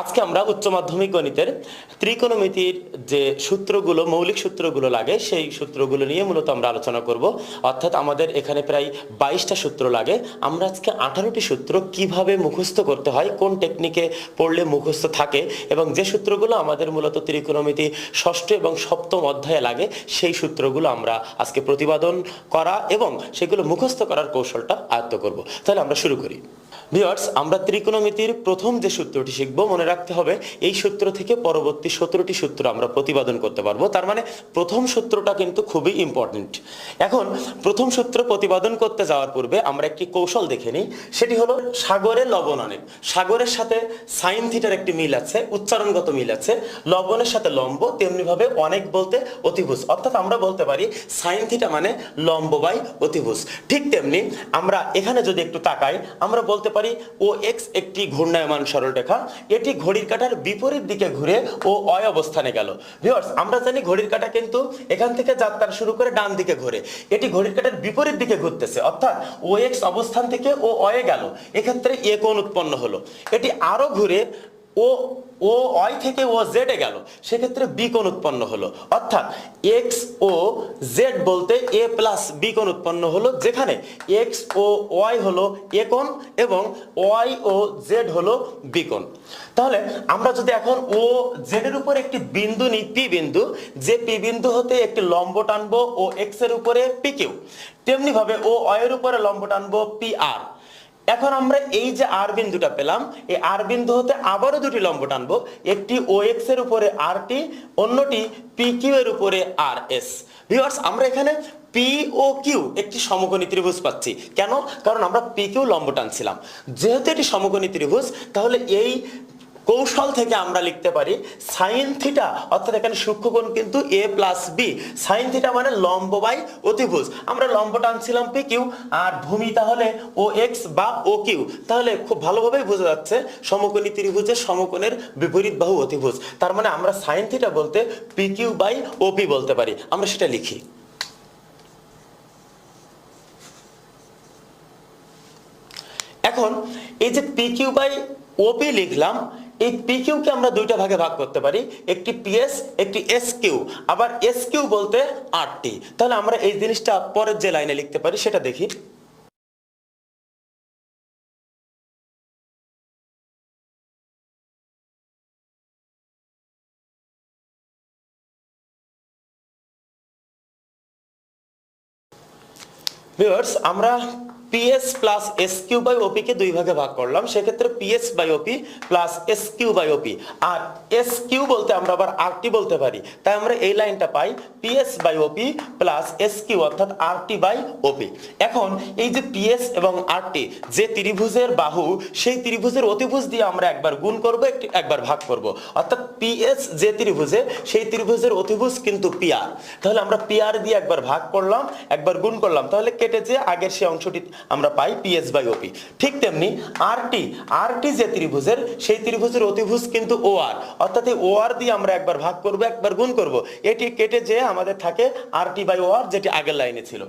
আজকে আমরা উচ্চ মাধ্যমিক গণিতের ত্রিকোণমিতির যে সূত্রগুলো, মৌলিক সূত্রগুলো লাগে, সেই সূত্রগুলো নিয়ে মূলত আমরা আলোচনা করব। অর্থাৎ আমাদের এখানে প্রায় বাইশটা সূত্র লাগে। আমরা আজকে আঠারোটি সূত্র কীভাবে মুখস্থ করতে হয়, কোন টেকনিকে পড়লে মুখস্থ থাকে এবং যে সূত্রগুলো আমাদের মূলত ত্রিকোণমিতি ষষ্ঠ এবং সপ্তম অধ্যায়ে লাগে, সেই সূত্রগুলো আমরা আজকে প্রতিপাদন করা এবং সেগুলো মুখস্থ করার কৌশলটা আয়ত্ত করব। তাহলে আমরা শুরু করি। ভিওয়ার্স আমরা ত্রিকোণমিতির প্রথম যে সূত্রটি শিখব, মনে রাখতে হবে এই সূত্র থেকে পরবর্তী সতেরোটি সূত্র আমরা প্রতিপাদন করতে পারব। তার মানে প্রথম সূত্রটা কিন্তু খুবই ইম্পর্টেন্ট এখন প্রথম সূত্র প্রতিপাদন করতে যাওয়ার পূর্বে আমরা একটি কৌশল দেখে নিই। সেটি হলো সাগরে লবণ অনেক সাগরের সাথে সাইন থিটার একটি মিল আছে, উচ্চারণগত মিল আছে। লবণের সাথে লম্ব তেমনিভাবে অনেক বলতে অতিভুজ। অর্থাৎ আমরা বলতে পারি সাইন থিটা মানে লম্ব বাই অতিভুজ। ঠিক তেমনি আমরা এখানে যদি একটু তাকাই, আমরা বলতে পারি। ও এক্স একটি ঘূর্ণায়মান সরলরেখা। এটি ঘড়ির কাঁটার বিপরীত দিকে ঘুরে ও অয় অবস্থানে গেল। ভিওর্স আমরা জানি ঘড়ির কাঁটা কিন্তু এখান থেকে যাত্রা শুরু করে ডান দিকে ঘুরে। এটি ঘড়ির কাঁটার বিপরীত দিকে ঘুরতেছে। অর্থাৎ ও এক্স অবস্থান থেকে ও অয়ে গেল। এক্ষেত্রে এ কোণ উৎপন্ন হলো। এটি আরও ঘুরে ও ও থেকে ও জেডে গেল। সেক্ষেত্রে বি কোণ উৎপন্ন হলো। অর্থাৎ এক্স ও জেড বলতে এ প্লাস বি উৎপন্ন হলো, যেখানে এক্স ও ওয়াই হলো এ এবং ওয়াই ও জেড হলো বি কোণ। তাহলে আমরা যদি এখন ও জেড এর উপর একটি বিন্দু নিই, পি বিন্দু, যে পি বিন্দু হতে একটি লম্ব টানবো ও এক্সের উপরে পি কিউ। তেমনি ভাবে ও অয়ের উপরে লম্ব টানবো পি আর। এখন আমরা এই যে আর বিন্দুটা পেলাম, এই আর বিন্দু হতে আবারও দুটি লম্ব টানবো। একটি ও এক্সের উপরে আর টি অন্যটি পি কিউ এর উপরে আর এস ভিউয়ার্স আমরা এখানে পি ও কিউ একটি সমকোণী ত্রিভুজ পাচ্ছি। কেন? কারণ আমরা পি কিউ লম্ব টানছিলাম। যেহেতু এটি সমকোণী ত্রিভুজ, তাহলে এই কৌশল থেকে আমরা লিখতে পারি। সাইন থিটা, অর্থাৎ এখানে সূক্ষ্মকোণ কিন্তু A plus B. Sine theta মানে লম্ব বাই অতিভুজ। আমরা লম্ব টানছিলাম পি কিউ, আর ভূমি তাহলে ও এক্স বা ও কিউ। তাহলে খুব ভালোভাবেই বোঝা যাচ্ছে সমকোণী ত্রিভুজের সমকোণের বিপরীত বাহু অতিভুজ। তার মানে আমরা সাইন থিটা বলতে পি কিউ বাই ওপি বলতে পারি। আমরা সেটা লিখি। এখন এই যে পি কিউ বাই ওপি লিখলাম এই পি কিউকে আমরা দুইটা ভাগে ভাগ করতে পারি, একটি পিএস একটি এস কিউ আবার এস কিউ বলতে আর টি তাহলে আমরা এই জিনিসটা পরের যে লাইনে লিখতে পারি, সেটা দেখি। আমরা PS plus S Q by OP কে দুই ভাগে ভাগ করলাম, সেক্ষেত্রে PS by OP plus S Q by OP R S Q বলতে আমরা আবার আর টি বলতে পারি, তাই আমরা এই লাইনটা পাই PS by OP plus S Q অর্থাৎ আর টি বাই ওপি এখন এই যে পিএস এবং আর টি যে ত্রিভুজের বাহু, সেই ত্রিভুজের অতিভুজ দিয়ে আমরা একবার গুণ করব, একটি একবার ভাগ করব। অর্থাৎ পিএস যে ত্রিভুজে, সেই ত্রিভুজের অতিভুজ কিন্তু পিআর তাহলে আমরা পিআর দিয়ে একবার ভাগ করলাম, একবার গুণ করলাম, তাহলে কেটে যে আগের সেই অংশটি আমরা পাই পিএস বাই ওপি ঠিক তেমনি আরটি আরটি যে ত্রিভুজের, সেই ত্রিভুজের অতিভুজ কিন্তু ও আর অর্থাৎ এই ও আর দিয়ে আমরা একবার ভাগ করব, একবার গুণ করব। এটি কেটে যে আমাদের থাকে আরটি বাই ও আর যেটি আগের লাইনে ছিল।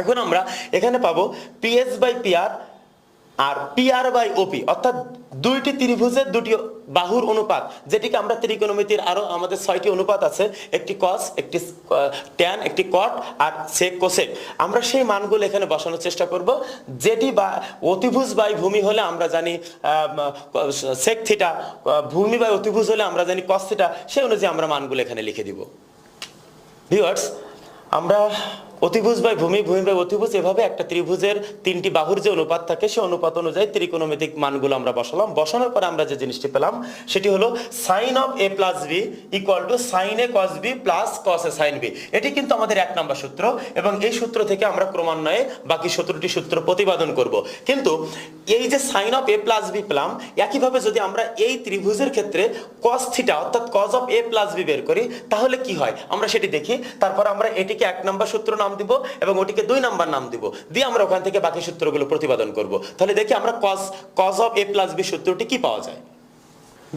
এখন আমরা এখানে পাবো পিএস বাই পিআর আর পিআর বাই ওপি অর্থাৎ দুইটি ত্রিভুজের দুটি বাহুর অনুপাত, যেটিকে আমরা ত্রিকোণমিতির আরও আমাদের ছয়টি অনুপাত আছে, একটি কস একটি ট্যান একটি কট আর সেক কোসেক আমরা সেই মানগুলো এখানে বসানোর চেষ্টা করব, যেটি বা, অতিভুজ বাই ভূমি হলে আমরা জানি সেক থিটা ভূমি বাই অতিভুজ হলে আমরা জানি কস থিটা সেই অনুযায়ী আমরা মানগুলো এখানে লিখে দিব। ভিউয়ার্স আমরা অতিভুজ বাই ভূমি ভূমি বাই অতিভুজ, এভাবে একটা ত্রিভুজের তিনটি বাহুর যে অনুপাত থাকে, সে অনুপাত অনুযায়ী ত্রিকোণমিতিক মানগুলো আমরা বসালাম। বসানোর পরে আমরা যে জিনিসটি পেলাম, সেটি হলো sine of A plus B equal to sine A cos B plus cos A sine B এটি কিন্তু আমাদের এক নম্বর সূত্র এবং এই সূত্র থেকে আমরা ক্রমান্বয়ে বাকি সতেরোটি সূত্র প্রতিপাদন করব। কিন্তু এই যে sine of A plus B পেলাম, একইভাবে যদি আমরা এই ত্রিভুজের ক্ষেত্রে কস থিটা অর্থাৎ cos of A plus B বের করি, তাহলে কি হয়? আমরা সেটি দেখি, তারপর আমরা এটিকে এক নম্বর সূত্র নাম দিব এবং ওটিকে দুই নাম্বার নাম দিব। দিয়ে আমরা ওখান থেকে বাকি সূত্রগুলো প্রতিপাদন করব। তাহলে দেখি আমরা cos cos of A plus B সূত্রটি কি পাওয়া যায়?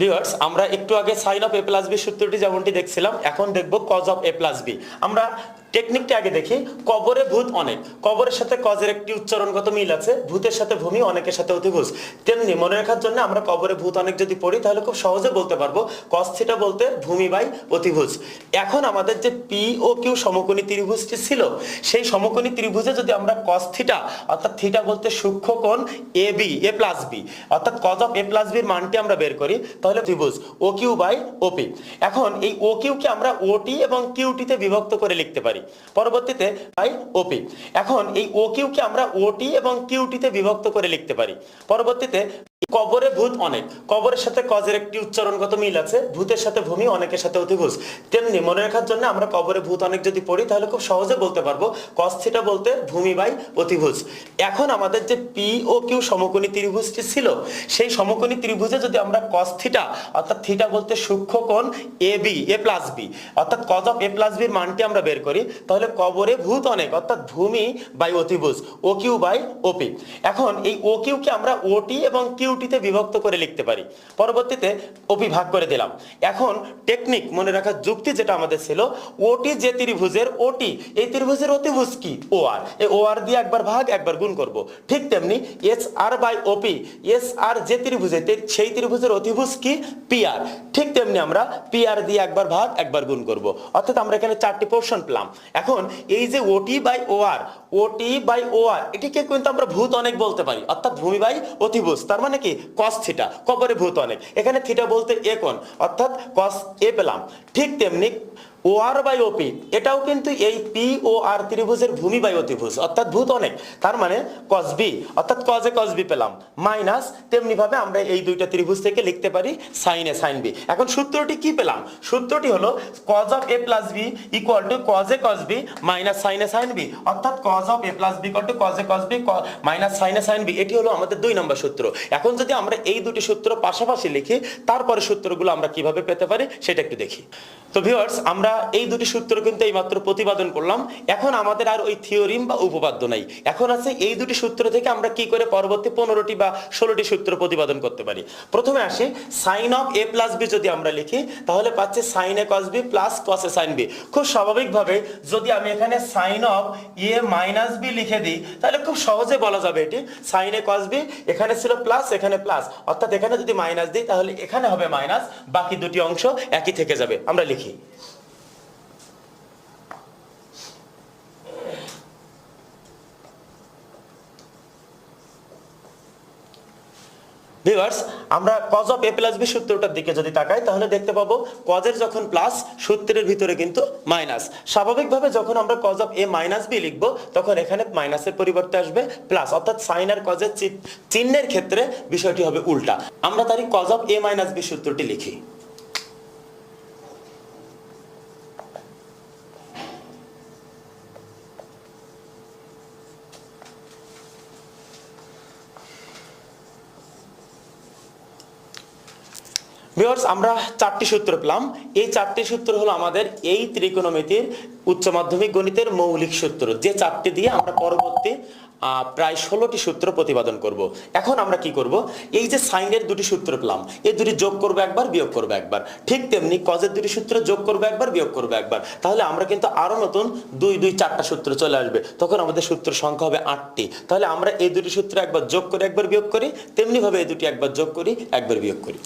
ভিউয়ার্স আমরা একটু আগে sine of A plus B সূত্রটি যেমনটি দেখছিলাম, এখন দেখব cos of A plus B আমরা টেকনিকটা আগে দেখি। কবরে ভূত অনেক। কবরের সাথে কজের একটি উচ্চারণগত মিল আছে? ভূতের সাথে ভূমি, অনেকের সাথে অতিভুজ। তেমনি মনে রাখার জন্য আমরা কবরে ভূত অনেক যদি পড়ি, তাহলে খুব সহজে বলতে পারব কস থিটা বলতে ভূমি বাই অতিভুজ। এখন আমাদের যে পি ও কিউ সমকোণী ত্রিভুজটি ছিল, সেই সমকোণী ত্রিভুজে যদি আমরা কস থিটা অর্থাৎ থিটা বলতে সূক্ষ্ম কোণ A B A plus B অর্থাৎ কজ অফ এ প্লাস বির মানটি আমরা বের করি, তাহলে ত্রিভুজ। ও কিউ বাই ওপি এখন এই ও কিউকে আমরা ওটি এবং কিউটিতে বিভক্ত করে লিখতে পারি। পরবর্তীতে পাই ওপি এখন এই ও কিউকে আমরা ওটি এবং কিউটিতে বিভক্ত করে লিখতে পারি। পরবর্তীতে কবরে ভূত অনেক। কবরের সাথে কজের একটি উচ্চারণগত মিল আছে? ভূতের সাথে ভূমি অনেকের সাথে অতিভুজ। তেমনি মনে রাখার জন্য আমরা কবরে ভূত অনেক যদি পড়ি, তাহলে খুব সহজে বলতে পারব, কস থিটা বলতে ভূমি বাই অতিভুজ। এখন আমাদের যে পি ও কিউ সমকোণী ত্রিভুজটি ছিল, সেই সমকোণী ত্রিভুজে যদি আমরা কস্থিটা অর্থাৎ থিটা বলতে সূক্ষ্ম কোণ A B, A plus B, অর্থাৎ কজ অফ এ প্লাস বির মানটি আমরা বের করি, তাহলে কবরে ভূত অনেক, অর্থাৎ ভূমি বাই অতিভুজ, ও কিউ বাই ওপি এখন এই ও কিউকে আমরা ওটি এবং কিউটিতে বিভক্ত করে লিখতে পারি। পরবর্তীতে ওপি ভাগ করে দিলাম। এখন টেকনিক মনে রাখার যুক্তি যেটা আমাদের ছিল ওটি যে ত্রিভুজের ওটি এই ত্রিভুজের অতিভুজ কি? ও আর এই ও আর দিয়ে একবার ভাগ, একবার গুণ করব। ঠিক তেমনি S R by OP S R যে ত্রিভুজে সেই ত্রিভুজের অতিভুজ কি? পি আর ঠিক তেমনি আমরা পি আর দিয়ে একবার ভাগ, একবার গুণ করব। অর্থাৎ আমরা এখানে চারটি পোর্শন পেলাম। এখন এই যে ওটি বাই ও আর ওটি বাই ও আর এটিকে কিন্তু আমরা ভূত অনেক বলতে পারি। অর্থাৎ ভূমি বাই অতিভুজ। তার মানে কি? কস থিটা কবরে ভূত অনেক। এখানে থিটা বলতে এ কোন অর্থাৎ কস এ পেলাম। ঠিক তেমনি ও আর বাই ওপি এটাও কিন্তু এই পি ও আর ত্রিভুজের ভূমি বাই অতিভুজ অর্থাৎ ভূত অনেক। তার মানে কস বি অর্থাৎ কজে কস বি পেলাম। মাইনাস তেমনি ভাবে আমরা এই দুইটা ত্রিভুজ থেকে লিখতে পারি সাইন এ সাইন বি এখন সূত্রটি কি পেলাম? সূত্রটি হলো cos of A plus B equal to cos A cos B minus sine A sine B অর্থাৎ cos of A plus B equal to cos A cos B minus sine A sine B এটি হলো আমাদের দুই নম্বর সূত্র। এখন যদি আমরা এই দুটি সূত্র পাশাপাশি লিখি, তারপরে সূত্রগুলো আমরা কীভাবে পেতে পারি, সেটা একটু দেখি। তো ভিউয়ার্স আমরা এই দুটি সূত্র কিন্তু এইমাত্র প্রতিপাদন করলাম। এখন আমাদের আর ওই থিওরিম বা উপপাদ্য নাই। এখন আছে এই দুটি সূত্র থেকে আমরা কি করে পরবর্তী পনেরোটি বা ষোলোটি সূত্র প্রতিপাদন করতে পারি। প্রথমে আসে sine of A plus B যদি আমরা লিখি, তাহলে পাচ্ছে sine A cos B plus cos A sine B খুব স্বাভাবিকভাবে যদি আমি এখানে sine of A minus B লিখে দিই, তাহলে খুব সহজে বলা যাবে এটি। সাইন এ কস বি এখানে ছিল প্লাস এখানে প্লাস অর্থাৎ এখানে যদি মাইনাস দিই, তাহলে এখানে হবে মাইনাস বাকি দুটি অংশ একই থেকে যাবে। আমরা লিখি। ভিউয়ার্স আমরা cos of A plus B সূত্রটার দিকে যদি তাকাই, তাহলে দেখতে পাবো কজের যখন প্লাস সূত্রের ভিতরে কিন্তু মাইনাস স্বাভাবিকভাবে যখন আমরা cos of A minus B লিখব, তখন এখানে মাইনাসের পরিবর্তে আসবে প্লাস অর্থাৎ সাইন আর কজের চিহ্নের ক্ষেত্রে বিষয়টি হবে উল্টা। আমরা তারই cos of A minus B সূত্রটি লিখি। ভিউয়ার্স আমরা চারটি সূত্র পেলাম। এই চারটি সূত্র হলো আমাদের এই ত্রিকোণমিতির উচ্চ মাধ্যমিক গণিতের মৌলিক সূত্র। যে চারটি দিয়ে আমরা পরবর্তী প্রায় ষোলোটি সূত্র প্রতিপাদন করব। এখন আমরা কি করব? এই যে সাইনের দুটি সূত্র পেলাম এই দুটি যোগ করব একবার, বিয়োগ করব একবার। ঠিক তেমনি কজের দুটি সূত্র যোগ করব একবার, বিয়োগ করব একবার। তাহলে আমরা কিন্তু আরও নতুন দুই দুই, চারটা সূত্র চলে আসবে। তখন আমাদের সূত্র সংখ্যা হবে আটটি। তাহলে আমরা এই দুটি সূত্র একবার যোগ করে একবার বিয়োগ করি তেমনি ভাবে এই দুটি একবার যোগ করি, একবার বিয়োগ করি।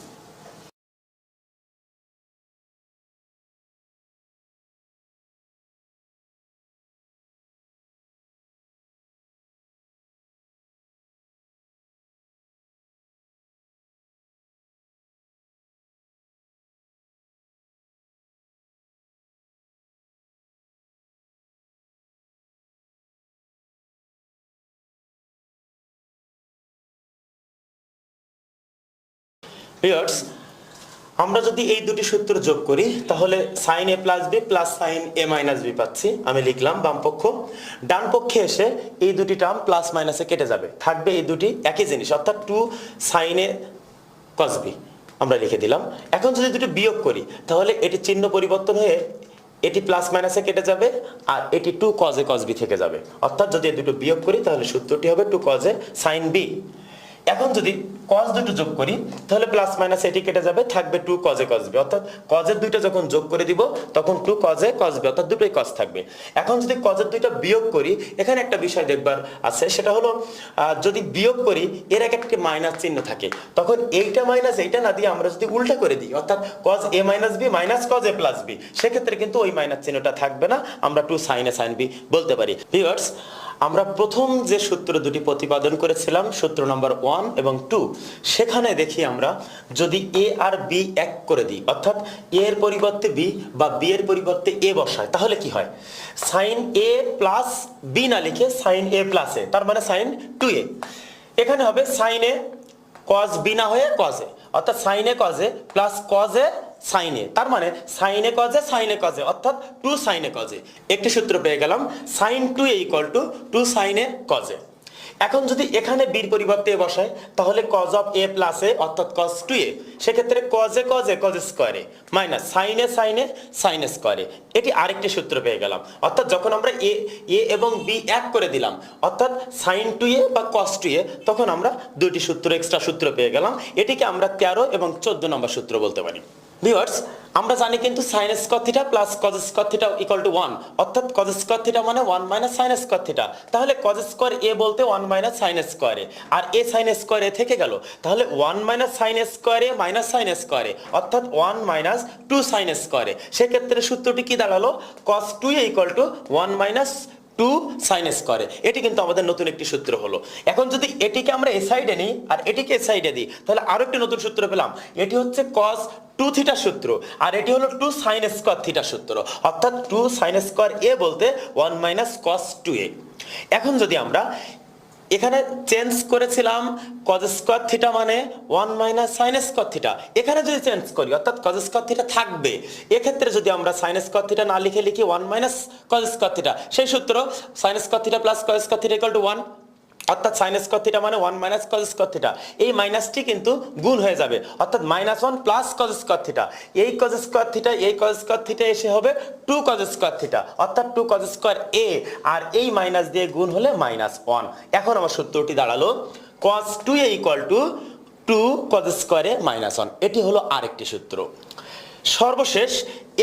ভিউয়ার্স আমরা যদি এই দুটি সূত্র যোগ করি, তাহলে sine A plus B plus sine A minus B পাচ্ছি। আমি লিখলাম বাম পক্ষ। ডান পক্ষে এসে এই দুটি টার্ম প্লাস মাইনাসে কেটে যাবে। থাকবে এই দুটি একই জিনিস, অর্থাৎ two sine A cos B আমরা লিখে দিলাম। এখন যদি দুটি বিয়োগ করি, তাহলে এটি চিহ্ন পরিবর্তন হয়ে এটি প্লাস মাইনাসে কেটে যাবে আর এটি টু কজে কস বি থেকে যাবে। অর্থাৎ যদি এই দুটো বিয়োগ করি, তাহলে সূত্রটি হবে টু কজে সাইন বি এখন যদি কজ দুটো যোগ করি, তাহলে প্লাস মাইনাস এটি কেটে যাবে, থাকবে টু কজে কজবে অর্থাৎ কজের দুইটা যখন যোগ করে দিব, তখন টু কজে কজবে অর্থাৎ দুটোই কজ থাকবে। এখন যদি কজের দুইটা বিয়োগ করি, এখানে একটা বিষয় দেখবার আছে, সেটা হলো যদি বিয়োগ করি, এর এক একটি মাইনাস চিহ্ন থাকে। তখন এইটা মাইনাস এইটা না দিয়ে আমরা যদি উল্টা করে দিই, অর্থাৎ cos A minus B minus cos A plus B সেক্ষেত্রে কিন্তু ওই মাইনাস চিহ্নটা থাকবে না, আমরা টু সাইন সাইন বি বলতে পারি। ভিউয়ার্স আমরা প্রথম যে সূত্র দুটি প্রতিপাদন করেছিলাম, সূত্র নম্বর ওয়ান এবং টু সেখানে দেখি আমরা যদি এ আর বি এক করে দিই, অর্থাৎ এ এর পরিবর্তে বি বা বি এর পরিবর্তে এ বসায়, তাহলে কি হয়? সাইন এ প্লাস বি না লিখে সাইন এ প্লাস এ তার মানে সাইন টু এ এখানে হবে সাইন এ কজ বি না হয়ে কজে অর্থাৎ সাইনে কজে প্লাস কজে সাইনে তার মানে সাইনে কজে সাইনে কজে অর্থাৎ টু সাইনে কজে একটি সূত্র পেয়ে গেলাম sine two A equal to two sine A cos A এখন যদি এখানে বির পরিবর্তে বসায়, তাহলে কজ অফ এ প্লাস অর্থাৎ কজ টু এ সেক্ষেত্রে কজে কজে কজ স্কোয়ারে মাইনাস সাইনে সাইনে সাইন স্কোয়ারে এটি আরেকটি সূত্র পেয়ে গেলাম। অর্থাৎ যখন আমরা এ এ এবং বি এক করে দিলাম, অর্থাৎ সাইন টু এ বা কস টু এ তখন আমরা দুটি সূত্র এক্সট্রা সূত্র পেয়ে গেলাম। এটিকে আমরা তেরো এবং চোদ্দ নম্বর সূত্র বলতে পারি। ভিউয়ার্স আমরা জানি কিন্তু sine square theta plus cos square theta equal to one অর্থাৎ কজ স্কোয়ার থিটা মানে one minus sine square theta তাহলে কজ স্কোয়ার এ বলতে ওয়ান মাইনাস সাইন স্কোয়ারে আর এ সাইন স্কোয়ার এ থেকে গেল তাহলে one minus sine square A minus sine square A অর্থাৎ one minus two sine স্কোয়ারে সেক্ষেত্রে সূত্রটি কি দাঁড়াল cos two equal to one minus two sine square A এটি কিন্তু আমাদের নতুন একটি সূত্র হলো। এখন যদি এটিকে আমরা এ সাইডে নিই আর এটিকে এ সাইডে দিই, তাহলে আরও একটি নতুন সূত্র পেলাম। এটি হচ্ছে কস টু থিটা সূত্র। আর এটি হলো টু সাইন স্কোয়ার থিটা সূত্র। অর্থাৎ টু সাইন স্কোয়ার এ বলতে one minus cos two A এখন যদি আমরা এখানে চেঞ্জ করেছিলাম কজ স্কোয়ার থিটা মানে one minus sine square theta এখানে যদি চেঞ্জ করি, অর্থাৎ কজ স্কোয়ার থিটা থাকবে, এক্ষেত্রে যদি আমরা সাইন স্কোয়ার থিটা না লিখে লিখি one minus cos square theta সেই সূত্র sine square theta plus cos square theta equal to one অর্থাৎ সাইন স্কোয়ার থিটা মানে one minus cos square theta এই মাইনাসটি কিন্তু গুণ হয়ে যাবে। অর্থাৎ minus one plus cos square theta এই কজ স্কোয়ার থিটা এই কজ স্কোয়ার থিটা এসে হবে টু কজ স্কোয়ার থিটা অর্থাৎ টু কজ স্কোয়ার এ আর এই মাইনাস দিয়ে গুণ হলে মাইনাস ওয়ান এখন আমার সূত্রটি দাঁড়াল cos two A equal to two cos square A minus one এটি হলো আরেকটি সূত্র। সর্বশেষ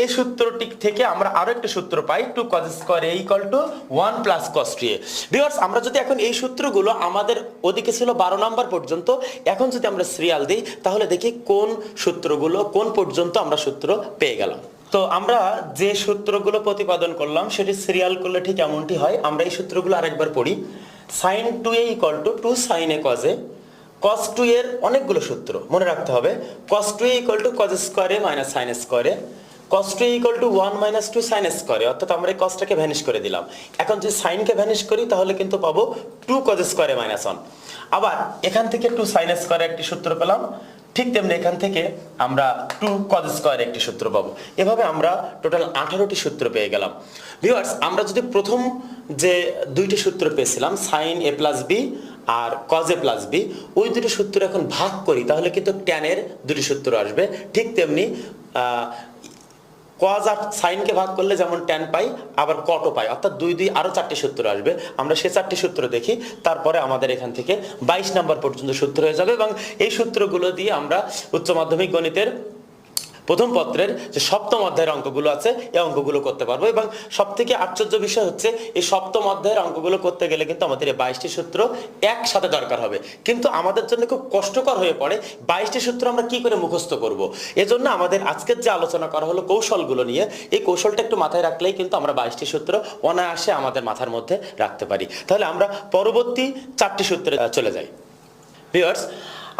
এই সূত্রটি থেকে আমরা আরও একটা সূত্র পাই two cos square A equal to one plus cos two A viewers আমরা যদি এখন এই সূত্রগুলো আমাদের ওদিকে ছিল বারো নম্বর পর্যন্ত, এখন যদি আমরা সিরিয়াল দিই, তাহলে দেখি কোন সূত্রগুলো, কোন পর্যন্ত আমরা সূত্র পেয়ে গেলাম। তো আমরা যে সূত্রগুলো প্রতিপাদন করলাম, সেটি সিরিয়াল করলে ঠিক এমনটি হয়। আমরা এই সূত্রগুলো আরেকবার পড়ি। Sine two A equal to two sine A cos A cos two এর অনেকগুলো সূত্র, মনে রাখতে হবে। Cos two equal to cos square A minus sine square A cos two equal to one minus two sine square A অর্থাৎ আমরা এই কসটাকে vanish করে দিলাম। এখন যদি সাইনকে ভ্যানিশ করি, তাহলে কিন্তু পাবো two cos square A minus one আবার এখান থেকে টু সাইন স্কোয়ারে একটি সূত্র পেলাম। ঠিক তেমনি এখান থেকে আমরা টু কজ স্কোয়ার একটি সূত্র পাবো। এভাবে আমরা টোটাল আঠারোটি সূত্র পেয়ে গেলাম। ভিউয়ার্স আমরা যদি প্রথম যে দুইটি সূত্র পেয়েছিলাম সাইন এ প্লাস বি আর কজে প্লাস বি ওই দুটি সূত্র এখন ভাগ করি, তাহলে কিন্তু ট্যানের দুটি সূত্র আসবে। ঠিক তেমনি কজ আর সাইনকে ভাগ করলে যেমন ট্যান পাই, আবার কটও পাই। অর্থাৎ দুই দুই আরও চারটি সূত্র আসবে। আমরা সে চারটি সূত্র দেখি, তারপরে আমাদের এখান থেকে বাইশ নাম্বার পর্যন্ত সূত্র হয়ে যাবে এবং এই সূত্রগুলো দিয়ে আমরা উচ্চ মাধ্যমিক গণিতের প্রথম পত্রের যে সপ্তম অধ্যায়ের অঙ্কগুলো আছে, এই অঙ্কগুলো করতে পারব। এবং সব থেকে আশ্চর্য বিষয় হচ্ছে, এই সপ্তম অধ্যায়ের অঙ্কগুলো করতে গেলে কিন্তু আমাদের এই বাইশটি সূত্র একসাথে দরকার হবে। কিন্তু আমাদের জন্য খুব কষ্টকর হয়ে পড়ে, বাইশটি সূত্র আমরা কি করে মুখস্থ করব? এজন্য আমাদের আজকের যে আলোচনা করা হলো কৌশলগুলো নিয়ে, এই কৌশলটা একটু মাথায় রাখলেই কিন্তু আমরা বাইশটি সূত্র অনায়াসে আমাদের মাথার মধ্যে রাখতে পারি। তাহলে আমরা পরবর্তী চারটি সূত্রে চলে যাই। ভিউয়ার্স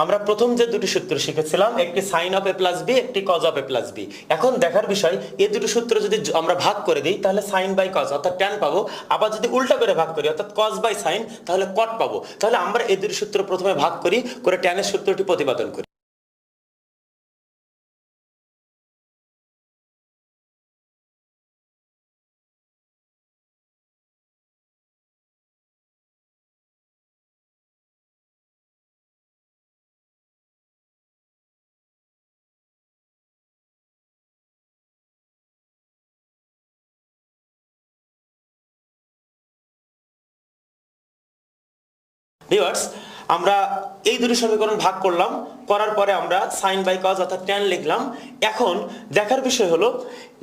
আমরা প্রথম যে দুটি সূত্র শিখেছিলাম, একটি sine of A plus B একটি cos of A plus B এখন দেখার বিষয়, এই দুটি সূত্র যদি আমরা ভাগ করে দিই, তাহলে সাইন বাই কজ অর্থাৎ ট্যান পাবো। আবার যদি উল্টা করে ভাগ করি, অর্থাৎ কজ বাই সাইন তাহলে কট পাবো। তাহলে আমরা এই দুটি সূত্র প্রথমে ভাগ করি, করে ট্যানের সূত্রটি প্রতিপাদন করি। ভিউয়ার্স, আমরা এই দুটি সমীকরণ ভাগ করলাম, করার পরে আমরা সাইন বাই কজ অর্থাৎ ট্যান লিখলাম। এখন দেখার বিষয় হলো,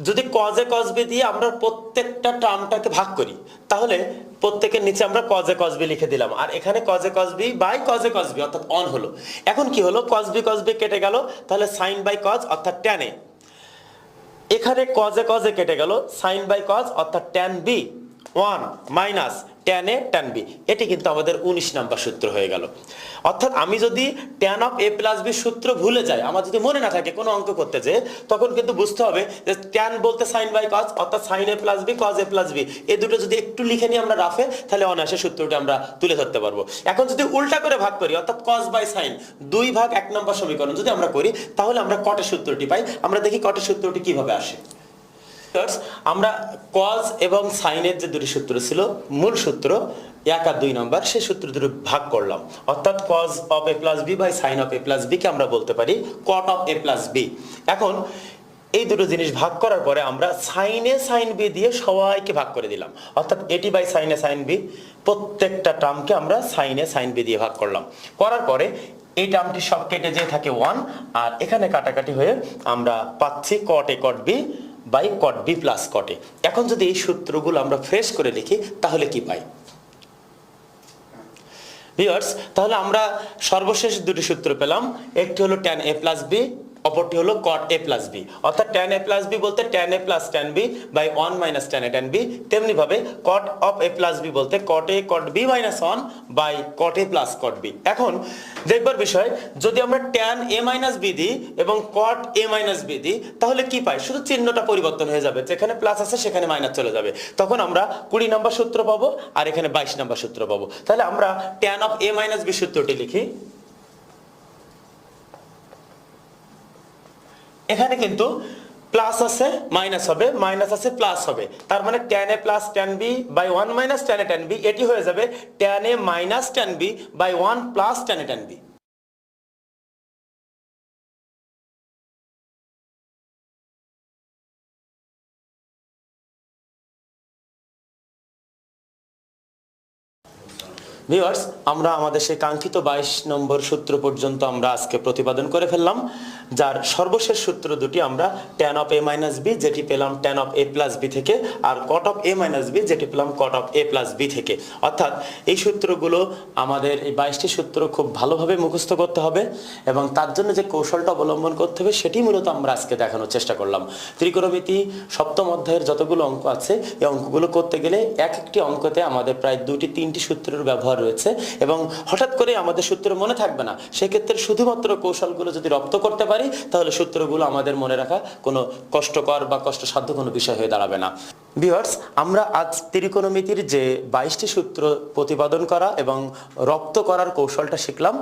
যদি কজে কজ বি দিয়ে আমরা প্রত্যেকটা টার্মটাকে ভাগ করি, তাহলে প্রত্যেকের নিচে আমরা কজে কজ বি লিখে দিলাম। আর এখানে cos A cos B by cos A cos B অর্থাৎ অন হলো। এখন কি হলো? কজ বি কেটে গেল, তাহলে সাইন বাই কজ অর্থাৎ ট্যানে এখানে কজে কজে কেটে গেল সাইন বাই কজ অর্থাৎ tan B one minus tan A tan B এটি কিন্তু আমাদের উনিশ নাম্বার সূত্র হয়ে গেল। অর্থাৎ আমি যদি tan of A plus B সূত্র ভুলে যাই, আমার যদি মনে না থাকে কোনো অঙ্ক করতে যে তখন কিন্তু বুঝতে হবে যে ট্যান বলতে সাইন বাই কজ অর্থাৎ sine A plus B cos A plus B এই দুটো যদি একটু লিখে নিই আমরা রাফে তাহলে অনায়াসে সূত্রটি আমরা তুলে ধরতে পারব। এখন যদি উল্টা করে ভাগ করি, অর্থাৎ কজ বাই সাইন দুই ভাগ এক নম্বর সমীকরণ যদি আমরা করি, তাহলে আমরা কটের সূত্রটি পাই। আমরা দেখি কটের সূত্রটি কীভাবে আসে। আমরা কজ এবং সাইনের যে দুটি সূত্র ছিল, মূল সূত্র, এক আর দুই নম্বর সেই সূত্র দুটো ভাগ করলাম। অর্থাৎ cos of A plus B by sine of A plus B কে আমরা বলতে পারি cot of A plus B এখন, এই দুটো জিনিস ভাগ করার পরে আমরা সাইনে সাইন বি দিয়ে সবাইকে ভাগ করে দিলাম। অর্থাৎ এটি বাই সাইনে সাইন বি প্রত্যেকটা টার্মকে আমরা সাইনে সাইন বি দিয়ে ভাগ করলাম। করার পরে, এই টার্মটি সব কেটে যেয়ে থাকে ওয়ান আর এখানে কাটাকাটি হয়ে আমরা পাচ্ছি cot A cot B by cot B plus cot A এখন যদি এই সূত্রগুলো আমরা ফ্রেশ করে লিখি, তাহলে কি পাই? ভিউয়ার্স তাহলে আমরা সর্বশেষ দুটি সূত্র পেলাম। একটি হলো ট্যান এ প্লাস বি অপরটি হলো কট এ প্লাস বি অর্থাৎ ট্যান এ প্লাস বি বলতে tan A plus tan B by one minus tan A tan B তেমনি ভাবে cot of A plus B বলতে cot A cot B minus one by cot A plus cot B এখন দেখবার বিষয়, যদি আমরা tan A minus B দিই এবং কট এ মাইনাস বি দিই, তাহলে কি পাই? শুধু চিহ্নটা পরিবর্তন হয়ে যাবে। যেখানে প্লাস আছে, সেখানে মাইনাস চলে যাবে। তখন আমরা কুড়ি নম্বর সূত্র পাবো আর এখানে বাইশ নম্বর সূত্র পাবো। তাহলে আমরা tan of A minus B সূত্রটি লিখি। এখানে কিন্তু প্লাস আছে মাইনাস হবে মাইনাস আছে প্লাস হবে। তার মানে tan A plus tan B by one minus tan A B এটি হয়ে যাবে tan A minus tan B by one plus tan A B viewers আমরা আমাদের সেই কাঙ্ক্ষিত বাইশ নম্বর সূত্র পর্যন্ত আমরা আজকে প্রতিপাদন করে ফেললাম। যার সর্বশেষ সূত্র দুটি আমরা tan of A minus B যেটি পেলাম tan of A plus B থেকে, আর cot of A minus B যেটি পেলাম cot of A plus B থেকে। অর্থাৎ এই সূত্রগুলো আমাদের এই বাইশটি সূত্র খুব ভালোভাবে মুখস্থ করতে হবে, এবং তার জন্য যে কৌশলটা অবলম্বন করতে হবে, সেটি মূলত আমরা আজকে দেখানোর চেষ্টা করলাম। ত্রিকোণমিতি সপ্তম অধ্যায়ের যতগুলো অঙ্ক আছে, এই অঙ্কগুলো করতে গেলে এক একটি অঙ্কতে আমাদের প্রায় দুটি, তিনটি সূত্রের ব্যবহার রয়েছে, এবং হঠাৎ করে আমাদের সূত্র মনে থাকবে না। সেক্ষেত্রে শুধুমাত্র কৌশলগুলো যদি রপ্ত করতে পারি তাহলে সূত্রগুলো আমাদের মনে রাখা কোনো কষ্টকর বা কষ্টসাধ্য কোনো বিষয় হয়ে দাঁড়াবে না। বিয়ার্স আমরা আজ ত্রিকোণমিতির যে বাইশটি সূত্র প্রতিপাদন করা এবং রপ্ত করার কৌশলটা শিখলাম,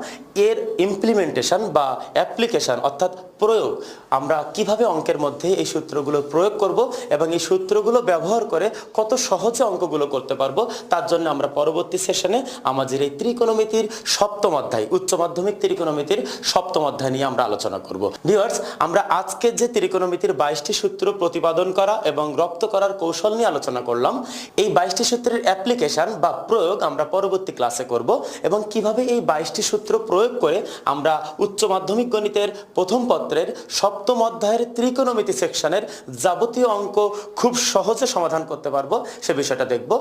এর ইমপ্লিমেন্টেশন বা অ্যাপ্লিকেশন অর্থাৎ প্রয়োগ, আমরা কীভাবে অঙ্কের মধ্যে এই সূত্রগুলো প্রয়োগ করব এবং এই সূত্রগুলো ব্যবহার করে কত সহজে অঙ্কগুলো করতে পারব, তার জন্য আমরা পরবর্তী সেশনে আমাদের এই ত্রিকোণমিতির সপ্তম অধ্যায়, উচ্চ মাধ্যমিক ত্রিকোণমিতির সপ্তম অধ্যায় নিয়ে আমরা আলোচনা করব। ভিউয়ার্স আমরা আজকে যে ত্রিকোণমিতির বাইশটি সূত্র প্রতিপাদন করা এবং রপ্ত করার কৌশল নিয়ে আলোচনা করলাম। এই বাইশটি সূত্রের অ্যাপ্লিকেশন বা প্রয়োগ আমরা পরবর্তী ক্লাসে করব এবং কীভাবে এই বাইশটি সূত্র প্রয়োগ করে আমরা উচ্চ মাধ্যমিক গণিতের প্রথম পত্রের সপ্তম অধ্যায়ের ত্রিকোণমিতি সেকশনের যাবতীয় অঙ্ক খুব সহজে সমাধান করতে পারব, সে বিষয়টা দেখব।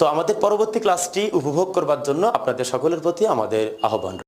তো আমাদের পরবর্তী ক্লাসটি উপভোগ করবার জন্য আপনাদের সকলের প্রতি আমাদের আহ্বান